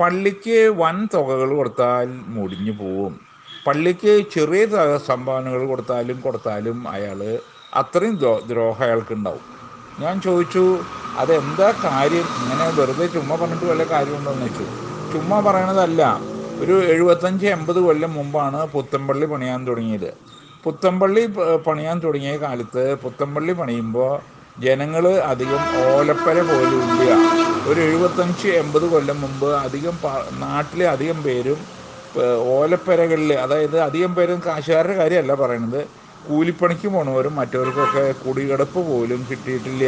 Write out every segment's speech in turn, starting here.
പള്ളിക്ക് വൻ തുകകൾ കൊടുത്താൽ മുടിഞ്ഞു പോവും. പള്ളിക്ക് ചെറിയ സംഭാവനകൾ കൊടുത്താലും കൊടുത്താലും അയാൾ അത്രയും ദ്രോ- ദ്രോഹം അയാൾക്ക് ഉണ്ടാവും ഞാൻ ചോദിച്ചു അതെന്താ കാര്യം? ഇങ്ങനെ വെറുതെ ചുമ്മാ പറഞ്ഞിട്ട് വല്ല കാര്യമുണ്ടോ? എന്ന് ചോദിച്ചു. ചുമ്മാ പറയണതല്ല. ഒരു എഴുപത്തഞ്ച് എൺപത് കൊല്ലം മുമ്പാണ് പുത്തമ്പള്ളി പണിയാൻ തുടങ്ങിയത്. പുത്തമ്പള്ളി പണിയാൻ തുടങ്ങിയ കാലത്ത് പുത്തമ്പള്ളി പണിയുമ്പോൾ ജനങ്ങൾ അധികം ഓലപ്പര പോലും ഇല്ല ഒരു എഴുപത്തഞ്ച് എൺപത് കൊല്ലം മുമ്പ് അധികം നാട്ടിലെ അധികം പേരും ഓലപ്പെരകളിൽ അതായത് അധികം പേരും കാശുകാരുടെ കാര്യമല്ല പറയണത്. കൂലിപ്പണിക്ക് പോണവരും മറ്റവർക്കൊക്കെ കുടികിടപ്പ് പോലും കിട്ടിയിട്ടില്ല.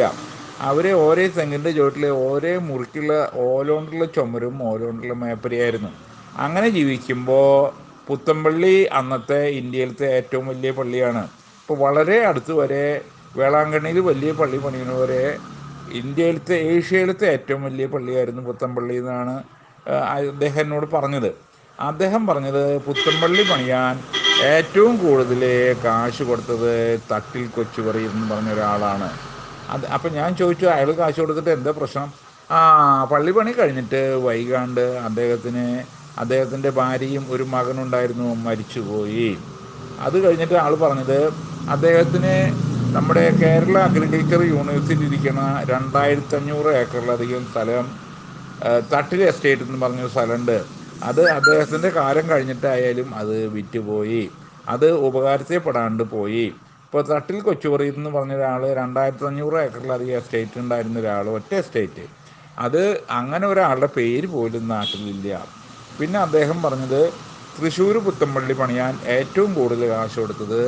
അവരെ ഓരോ തെങ്ങിന്റെ ചുവട്ടിൽ ഓരോ മുറിക്കുള്ള ഓലോണ്ടുള്ള ചുമരും ഓലോണ്ടുള്ള മേപ്പരിയായിരുന്നു. അങ്ങനെ ജീവിക്കുമ്പോൾ പുത്തമ്പള്ളി അന്നത്തെ ഇന്ത്യയിലത്തെ ഏറ്റവും വലിയ പള്ളിയാണ്. ഇപ്പോൾ വളരെ അടുത്ത് വരെ വേളാങ്കണ്ണിയിൽ വലിയ പള്ളി പണിയുന്നവരെ ഇന്ത്യയിലത്തെ ഏഷ്യയിലത്തെ ഏറ്റവും വലിയ പള്ളിയായിരുന്നു പുത്തമ്പള്ളി എന്നാണ് അദ്ദേഹം എന്നോട് പറഞ്ഞത്. അദ്ദേഹം പറഞ്ഞത് പുത്തമ്പള്ളി പണിയാൻ ഏറ്റവും കൂടുതൽ കാശ് കൊടുത്തത് തട്ടിൽ കൊച്ചുപറി എന്ന് പറഞ്ഞ ഒരാളാണ്. അത് അപ്പം ഞാൻ ചോദിച്ചു അയാൾ കാശ് കൊടുത്തിട്ട് എന്താ പ്രശ്നം? ആ പള്ളി പണി കഴിഞ്ഞിട്ട് വൈകാണ്ട് അദ്ദേഹത്തിന് അദ്ദേഹത്തിന്റെ ഭാര്യയും ഒരു മകനുണ്ടായിരുന്നു മരിച്ചുപോയി. അത് കഴിഞ്ഞിട്ട് ആൾ പറഞ്ഞത് അദ്ദേഹത്തിന് നമ്മുടെ കേരള അഗ്രികൾച്ചർ യൂണിവേഴ്സിറ്റി ഇരിക്കുന്ന രണ്ടായിരത്തി അഞ്ഞൂറ് ഏക്കറിലധികം സ്ഥലം തട്ടിലെ എസ്റ്റേറ്റ് എന്ന് പറഞ്ഞൊരു സ്ഥലമുണ്ട്. അത് അദ്ദേഹത്തിന്റെ കാലം കഴിഞ്ഞിട്ടായാലും അത് വിറ്റുപോയി. അത് ഉപകാരത്തിൽപ്പെടാണ്ട് പോയി. ഇപ്പോൾ തട്ടിൽ കൊച്ചുപറി എന്ന് പറഞ്ഞ ഒരാൾ രണ്ടായിരത്തി അഞ്ഞൂറ് ഏക്കറിലധികം എസ്റ്റേറ്റ് ഉണ്ടായിരുന്ന ഒരാൾ ഒറ്റ എസ്റ്റേറ്റ് അത് അങ്ങനെ ഒരാളുടെ പേര് പോലും നാട്ടിലില്ല. പിന്നെ അദ്ദേഹം പറഞ്ഞത് തൃശ്ശൂർ പുത്തമ്പള്ളി പണിയാൻ ഏറ്റവും കൂടുതൽ കാശ് കൊടുത്തത്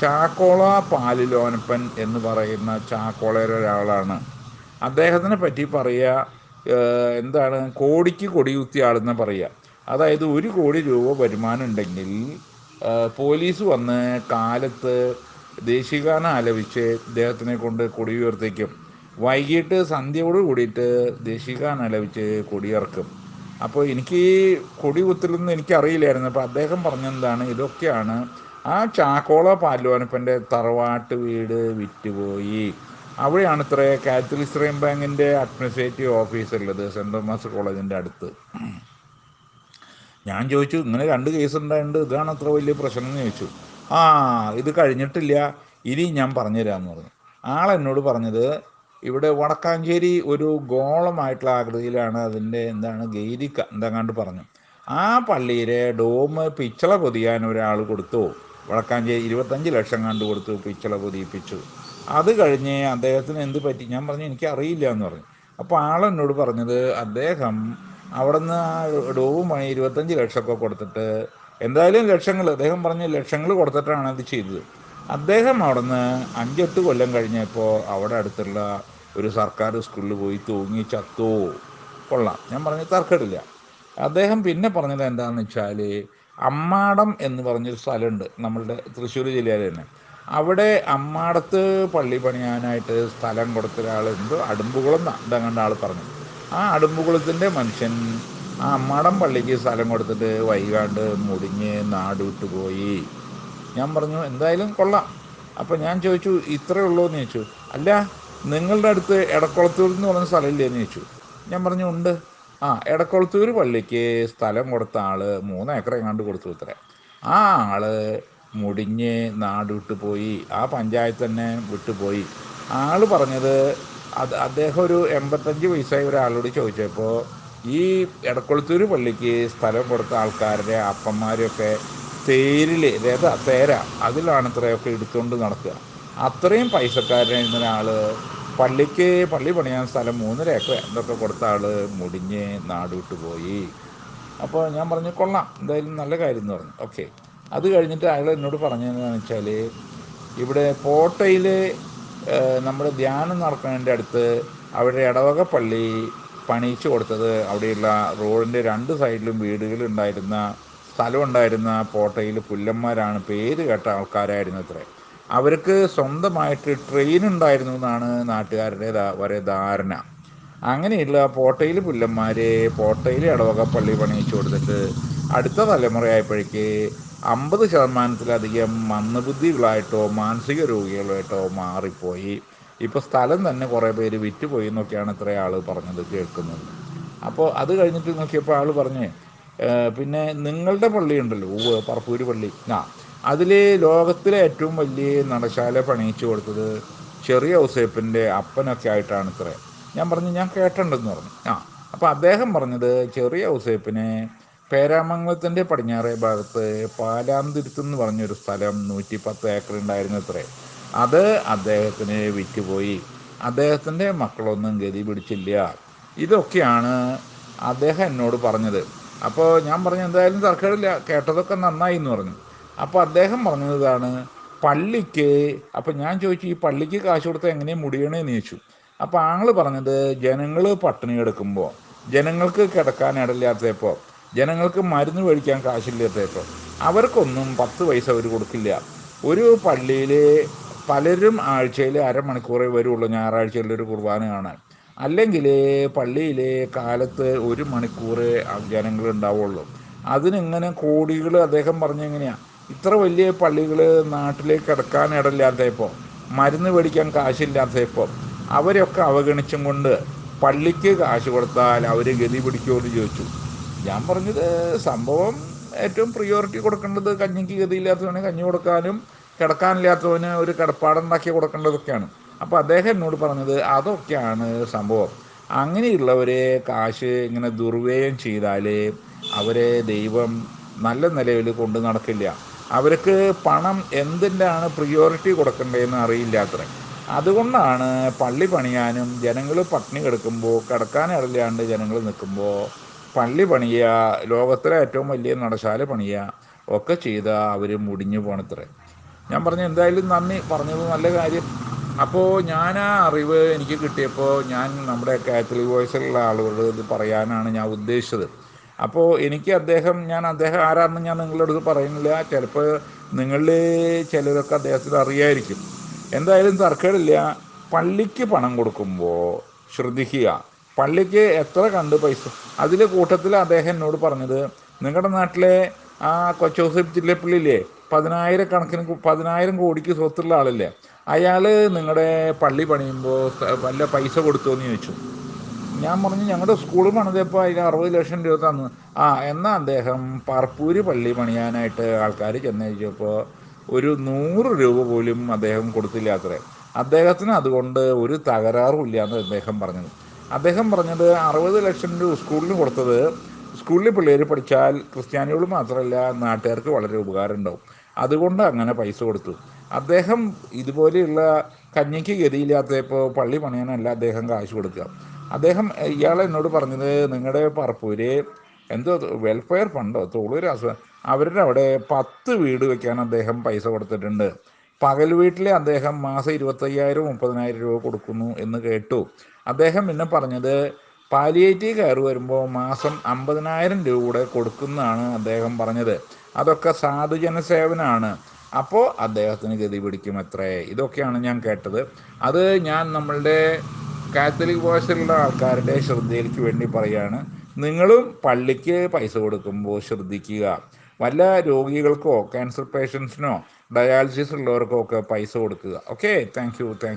ചാക്കോള പാലിലോനപ്പൻ എന്ന് പറയുന്ന ചാക്കോളയുടെ ഒരാളാണ്. അദ്ദേഹത്തിനെ പറ്റി പറയുക എന്താണ് കോടിക്ക് കൊടികുത്തിയ ആളെന്ന് പറയുക അതായത് ഒരു കോടി രൂപ വരുമാനം ഉണ്ടെങ്കിൽ പോലീസ് വന്ന് കാലത്ത് ദേശീയഗാനം ആലപിച്ച് ഇദ്ദേഹത്തിനെ കൊണ്ട് കൊടി ഉയർത്തിക്കും. വൈകിട്ട് സന്ധ്യയോട് കൂടിയിട്ട് ദേശീയഗാനം ആലപിച്ച് കൊടിയിറക്കും അപ്പോൾ എനിക്ക് കൊടി കുത്തലൊന്നും എനിക്കറിയില്ലായിരുന്നു. അപ്പോൾ അദ്ദേഹം പറഞ്ഞെന്താണ് ഇതൊക്കെയാണ് ആ ചാക്കോള പാലോനപ്പന്റെ തറവാട്ട് വീട് വിറ്റുപോയി. അവിടെയാണ് ഇത്ര കാത്തലിക് ഇസ്രൈം ബാങ്കിന്റെ അഡ്മിനിസ്ട്രേറ്റീവ് ഓഫീസ് ഉള്ളത് സെന്റ് തോമസ് കോളേജിന്റെ അടുത്ത്. ഞാൻ ചോദിച്ചു ഇങ്ങനെ രണ്ട് കേസ് ഉണ്ടായിട്ടുണ്ട് ഇതാണ് അത്ര വലിയ പ്രശ്നം എന്ന് ചോദിച്ചു. ആ ഇത് കഴിഞ്ഞിട്ടില്ല ഇനി ഞാൻ പറഞ്ഞുതരാമെന്ന് പറഞ്ഞു. ആളെന്നോട് പറഞ്ഞത് ഇവിടെ വടക്കാഞ്ചേരി ഒരു ഗോളമായിട്ടുള്ള ആകൃതിയിലാണ് അതിന്റെ എന്താണ് ഗൈരിക്ക എന്താങ്ങാണ്ട് പറഞ്ഞു. ആ പള്ളിയിലെ ഡോം പിച്ചള പൊതിയാൻ ഒരാൾ കൊടുത്തു. വടക്കാഞ്ചേരി ഇരുപത്തഞ്ച് ലക്ഷം കണ്ടു കൊടുത്ത് പിച്ചള പൊതിയിപ്പിച്ചു അത് കഴിഞ്ഞ് അദ്ദേഹത്തിന് എന്ത് പറ്റി? ഞാൻ പറഞ്ഞു എനിക്ക് അറിയില്ല എന്ന് പറഞ്ഞു. അപ്പോൾ ആളെന്നോട് പറഞ്ഞത് അദ്ദേഹം അവിടെ നിന്ന് ആ ഡോവും ഇരുപത്തഞ്ച് ലക്ഷമൊക്കെ കൊടുത്തിട്ട് എന്തായാലും ലക്ഷങ്ങൾ അദ്ദേഹം പറഞ്ഞ ലക്ഷങ്ങൾ കൊടുത്തിട്ടാണ് അത് ചെയ്തത്. അദ്ദേഹം അവിടെ നിന്ന് അഞ്ചെട്ട് കൊല്ലം കഴിഞ്ഞപ്പോൾ അവിടെ അടുത്തുള്ള ഒരു സർക്കാർ സ്കൂളിൽ പോയി തൂങ്ങി ചത്തോ. കൊള്ളാം. ഞാൻ പറഞ്ഞ് തർക്കമില്ല. അദ്ദേഹം പിന്നെ പറഞ്ഞത് എന്താണെന്ന് വെച്ചാൽ അമ്മാടം എന്ന് പറഞ്ഞൊരു സ്ഥലമുണ്ട് നമ്മളുടെ തൃശ്ശൂർ ജില്ലയിൽ തന്നെ. അവിടെ അമ്മാടത്ത് പള്ളി പണിയാനായിട്ട് സ്ഥലം കൊടുത്ത ഒരാൾ എന്തോ അടുമ്പുകുളം ഇതങ്ങണ്ട ആൾ പറഞ്ഞു ആ അടുമ്പുകുളത്തിന്റെ മനുഷ്യൻ ആ അമ്മാടം പള്ളിക്ക് സ്ഥലം കൊടുത്തിട്ട് വൈകാണ്ട് മുടിഞ്ഞ് നാട് വിട്ടു പോയി. ഞാൻ പറഞ്ഞു എന്തായാലും കൊള്ളാം. അപ്പം ഞാൻ ചോദിച്ചു ഇത്രയേ ഉള്ളൂ? എന്ന് ചോദിച്ചു. അല്ല നിങ്ങളുടെ അടുത്ത് എടക്കുളത്തൂർ എന്ന് പറഞ്ഞ സ്ഥലമില്ലേ? എന്ന് ചോദിച്ചു. ഞാൻ പറഞ്ഞു ഉണ്ട്. ആ എടക്കുളത്തൂര് പള്ളിക്ക് സ്ഥലം കൊടുത്ത ആൾ മൂന്ന് ഏക്കർ എങ്ങാണ്ട് കൊടുത്തു ഇത്ര ആ ആൾ മുടിഞ്ഞ് നാട് വിട്ടു പോയി ആ പഞ്ചായത്ത് തന്നെ വിട്ടുപോയി ആൾ പറഞ്ഞത് അത് അദ്ദേഹം ഒരു എൺപത്തഞ്ച് വയസ്സായ ഒരാളോട് ചോദിച്ചപ്പോൾ ഈ എടക്കുളത്തൂര് പള്ളിക്ക് സ്ഥലം കൊടുത്ത ആൾക്കാരുടെ അപ്പന്മാരൊക്കെ തേരിൽ രഥ തേര അതിലാണ് ഇത്രയൊക്കെ എടുത്തുകൊണ്ട് നടക്കുക. അത്രയും പൈസക്കാരനായിരുന്ന ഒരാൾ പള്ളിക്ക് പള്ളി പണിയാൻ സ്ഥലം മൂന്നര ഏക്കർ. എന്തൊക്കെ കൊടുത്ത ആൾ മുടിഞ്ഞ് നാട് വിട്ടു പോയി. അപ്പോൾ ഞാൻ പറഞ്ഞു കൊള്ളാം. എന്തായാലും നല്ല കാര്യം എന്ന് പറഞ്ഞു. ഓക്കെ. അത് കഴിഞ്ഞിട്ട് അയാൾ എന്നോട് പറഞ്ഞതെന്ന് വെച്ചാൽ ഇവിടെ പോട്ടയിൽ നമ്മുടെ ധ്യാനം നടക്കുന്നതിന്റെ അടുത്ത് അവിടെ ഇടവക പള്ളി പണിയിച്ചു കൊടുത്തത് അവിടെയുള്ള റോഡിന്റെ രണ്ട് സൈഡിലും വീടുകളുണ്ടായിരുന്ന സ്ഥലം ഉണ്ടായിരുന്ന പോട്ടയിൽ പുല്ലന്മാരാണ്. പേര് കേട്ട ആൾക്കാരായിരുന്നു അത്രേ. അവർക്ക് സ്വന്തമായിട്ട് ട്രെയിൻ ഉണ്ടായിരുന്നു എന്നാണ് നാട്ടുകാരുടെ വരെ ധാരണ. അങ്ങനെയുള്ള പോട്ടയിൽ പുല്ലന്മാരെ പോട്ടയിൽ ഇടവക പള്ളി പണിയിച്ചു കൊടുത്തിട്ട് അടുത്ത തലമുറയായപ്പോഴേക്ക് അമ്പത് ശതമാനത്തിലധികം മന്ദബുദ്ധികളായിട്ടോ മാനസിക രോഗികളായിട്ടോ മാറിപ്പോയി. ഇപ്പോൾ സ്ഥലം തന്നെ കുറേ പേര് വിറ്റുപോയി എന്നൊക്കെയാണ് ഇത്ര ആൾ പറഞ്ഞത് കേൾക്കുന്നത്. അപ്പോൾ അത് കഴിഞ്ഞിട്ട് നോക്കിയപ്പോൾ ആൾ പറഞ്ഞേ പിന്നെ നിങ്ങളുടെ പള്ളി ഉണ്ടല്ലോ പറപ്പൂര് പള്ളി. ആ അതിൽ ലോകത്തിലെ ഏറ്റവും വലിയ നടശാല പണിയിച്ചു കൊടുത്തത് ചെറിയ ഔസേപ്പിന്റെ അപ്പനൊക്കെ ആയിട്ടാണ് ഇത്ര. ഞാൻ പറഞ്ഞു ഞാൻ കേട്ടിട്ടുണ്ടെന്ന് പറഞ്ഞു. ആ അപ്പോൾ അദ്ദേഹം പറഞ്ഞത് ചെറിയ ഔസേപ്പിനെ പേരാമംഗലത്തിന്റെ പടിഞ്ഞാറേ ഭാഗത്ത് പാലാന്തുരുത്ത് എന്ന് പറഞ്ഞൊരു സ്ഥലം നൂറ്റി പത്ത് ഏക്കർ ഉണ്ടായിരുന്നു ഇത്രേ. അത് അദ്ദേഹത്തിന് വിറ്റുപോയി. അദ്ദേഹത്തിന്റെ മക്കളൊന്നും ഗതി പിടിച്ചില്ല. ഇതൊക്കെയാണ് അദ്ദേഹം എന്നോട് പറഞ്ഞത്. അപ്പോൾ ഞാൻ പറഞ്ഞു എന്തായാലും തർക്കമില്ല. കേട്ടതൊക്കെ നന്നായി എന്ന് പറഞ്ഞു. അപ്പോൾ അദ്ദേഹം പറഞ്ഞതാണ് പള്ളിക്ക് അപ്പം ഞാൻ ചോദിച്ചു ഈ പള്ളിക്ക് കാശ് കൊടുത്താൽ എങ്ങനെയും മുടിയണേന്ന് ചോദിച്ചു. അപ്പോൾ ആങ്ങൾ പറഞ്ഞത് ജനങ്ങൾ പട്ടിണി കിടക്കുമ്പോൾ ജനങ്ങൾക്ക് കിടക്കാൻ ഇടയില്ലാത്തപ്പോൾ ജനങ്ങൾക്ക് മരുന്ന് മേടിക്കാൻ കാശില്ലാത്തപ്പോൾ അവർക്കൊന്നും പത്ത് പൈസ അവർ കൊടുക്കില്ല. ഒരു പള്ളിയിൽ പലരും ആഴ്ചയിൽ അരമണിക്കൂറേ വരുള്ളൂ ഞായറാഴ്ചയിൽ ഒരു കുർബാന കാണാൻ. അല്ലെങ്കിൽ പള്ളിയിൽ കാലത്ത് ഒരു മണിക്കൂറേ ജനങ്ങൾ ഉണ്ടാവുള്ളൂ അതിനിങ്ങനെ കോടികൾ അദ്ദേഹം പറഞ്ഞെങ്ങനെയാ ഇത്ര വലിയ പള്ളികൾ നാട്ടിലേക്ക് കിടക്കാൻ ഇടയില്ലാത്തപ്പോൾ മരുന്ന് മേടിക്കാൻ കാശില്ലാത്തപ്പോൾ അവരൊക്കെ അവഗണിച്ചും കൊണ്ട് പള്ളിക്ക് കാശ് കൊടുത്താൽ അവർ ഗതി പിടിക്കുമോ എന്ന് ചോദിച്ചു. ഞാൻ പറഞ്ഞത് സംഭവം ഏറ്റവും പ്രിയോറിറ്റി കൊടുക്കേണ്ടത് കഞ്ഞിക്ക് ഗതിയില്ലാത്തവന് കഞ്ഞി കൊടുക്കാനും കിടക്കാനില്ലാത്തവന് ഒരു കിടപ്പാടുണ്ടാക്കി കൊടുക്കേണ്ടതൊക്കെയാണ്. അപ്പോൾ അദ്ദേഹം എന്നോട് പറഞ്ഞത് അതൊക്കെയാണ് സംഭവം. അങ്ങനെയുള്ളവരെ കാശ് ഇങ്ങനെ ദുർവ്യയം ചെയ്താൽ അവരെ ദൈവം നല്ല നിലയിൽ കൊണ്ട് നടക്കില്ല. അവർക്ക് പണം എന്തിന്റെയാണ് പ്രിയോറിറ്റി കൊടുക്കേണ്ടതെന്ന് അറിയില്ല അത്രേ. അതുകൊണ്ടാണ് പള്ളി പണിയാനും ജനങ്ങൾ പട്ടിണി കിടക്കുമ്പോൾ കിടക്കാനിടയില്ലാണ്ട് ജനങ്ങൾ നിൽക്കുമ്പോൾ പള്ളി പണിയുക ലോകത്തിലെ ഏറ്റവും വലിയ നടശാല പണിയുക ഒക്കെ ചെയ്താൽ അവർ മുടിഞ്ഞു പോണത്രേ ഞാൻ പറഞ്ഞു എന്തായാലും നന്ദി. പറഞ്ഞത് നല്ല കാര്യം. അപ്പോൾ ഞാൻ ആ അറിവ് എനിക്ക് കിട്ടിയപ്പോൾ ഞാൻ നമ്മുടെ കാത്തലിക് വോയിസിലുള്ള ആളുകളോട് ഇത് പറയാനാണ് ഞാൻ ഉദ്ദേശിച്ചത്. അപ്പോൾ എനിക്ക് അദ്ദേഹം ഞാൻ അദ്ദേഹം ആരാണെന്ന് ഞാൻ നിങ്ങളോട് പറയുന്നില്ല. ചിലപ്പോൾ നിങ്ങളിൽ ചിലരൊക്കെ അദ്ദേഹത്തിന് അറിയായിരിക്കും. എന്തായാലും തർക്കമില്ല പള്ളിക്ക് പണം കൊടുക്കുമ്പോൾ ശ്രദ്ധിക്കുക പള്ളിക്ക് എത്ര കണ്ട് പൈസ? അതിലെ കൂട്ടത്തിൽ അദ്ദേഹം എന്നോട് പറഞ്ഞത് നിങ്ങളുടെ നാട്ടിലെ ആ കൊച്ചോസഫ് ജില്ലപ്പള്ളിയില്ലേ പതിനായിരക്കണക്കിന് കണക്കിന് പതിനായിരം കോടിക്ക് സ്വത്തുള്ള ആളല്ലേ? അയാൾ നിങ്ങളുടെ പള്ളി പണിയുമ്പോൾ വല്ല പൈസ കൊടുത്തോ എന്ന് ചോദിച്ചു. ഞാൻ പറഞ്ഞു ഞങ്ങളുടെ സ്കൂൾ പണിതപ്പോൾ അതിന് അറുപത് ലക്ഷം രൂപ തന്നു. ആ എന്നാൽ അദ്ദേഹം പാർപ്പൂര് പള്ളി പണിയാനായിട്ട് ആൾക്കാർ ചെന്നയച്ചപ്പോൾ ഒരു നൂറ് രൂപ പോലും അദ്ദേഹം കൊടുത്തില്ല അത്രേ. അദ്ദേഹത്തിന് അതുകൊണ്ട് ഒരു തകരാറും ഇല്ല എന്ന് അദ്ദേഹം പറഞ്ഞത്. അദ്ദേഹം പറഞ്ഞത് അറുപത് ലക്ഷം രൂപ സ്കൂളിന് കൊടുത്തത് സ്കൂളിൽ പിള്ളേർ പഠിച്ചാൽ ക്രിസ്ത്യാനികൾ മാത്രമല്ല നാട്ടുകാർക്ക് വളരെ ഉപകാരം ഉണ്ടാവും. അതുകൊണ്ട് അങ്ങനെ പൈസ കൊടുത്തു. അദ്ദേഹം ഇതുപോലെയുള്ള കഞ്ഞിക്ക് ഗതിയില്ലാത്തപ്പോൾ പള്ളി പണിയാനല്ല അദ്ദേഹം കാശ് കൊടുക്കുക. അദ്ദേഹം ഇയാൾ എന്നോട് പറഞ്ഞത് നിങ്ങളുടെ പറപ്പൂര് എന്തോ വെൽഫെയർ ഫണ്ടോ തൊഴിലൊരു അസ അവരുടെ അവിടെ പത്ത് വീട് വെക്കാൻ അദ്ദേഹം പൈസ കൊടുത്തിട്ടുണ്ട്. പകൽ വീട്ടിൽ അദ്ദേഹം മാസം ഇരുപത്തയ്യായിരം മുപ്പതിനായിരം രൂപ കൊടുക്കുന്നു എന്ന് കേട്ടു. അദ്ദേഹം പിന്നെ പറഞ്ഞത് പാലിയേറ്റീവ് കയർ വരുമ്പോൾ മാസം അമ്പതിനായിരം രൂപ കൂടെ കൊടുക്കുന്നതാണ് അദ്ദേഹം പറഞ്ഞത്. അതൊക്കെ സാധുജന സേവനമാണ് അപ്പോൾ അദ്ദേഹത്തിന് ഗതി പിടിക്കും എത്രേ ഇതൊക്കെയാണ് ഞാൻ കേട്ടത്. അത് ഞാൻ നമ്മളുടെ കാത്തലിക് ഭാഷയിലുള്ള ആൾക്കാരുടെ ശ്രദ്ധയിലേക്ക് വേണ്ടി പറയാണ്. നിങ്ങളും പള്ളിക്ക് പൈസ കൊടുക്കുമ്പോൾ ശ്രദ്ധിക്കുക. വല്ല രോഗികൾക്കോ ക്യാൻസർ പേഷ്യൻസിനോ ഡയാലിസിസ് ഉള്ളവർക്കോ ഒക്കെ പൈസ കൊടുക്കുക. Okay thank you thank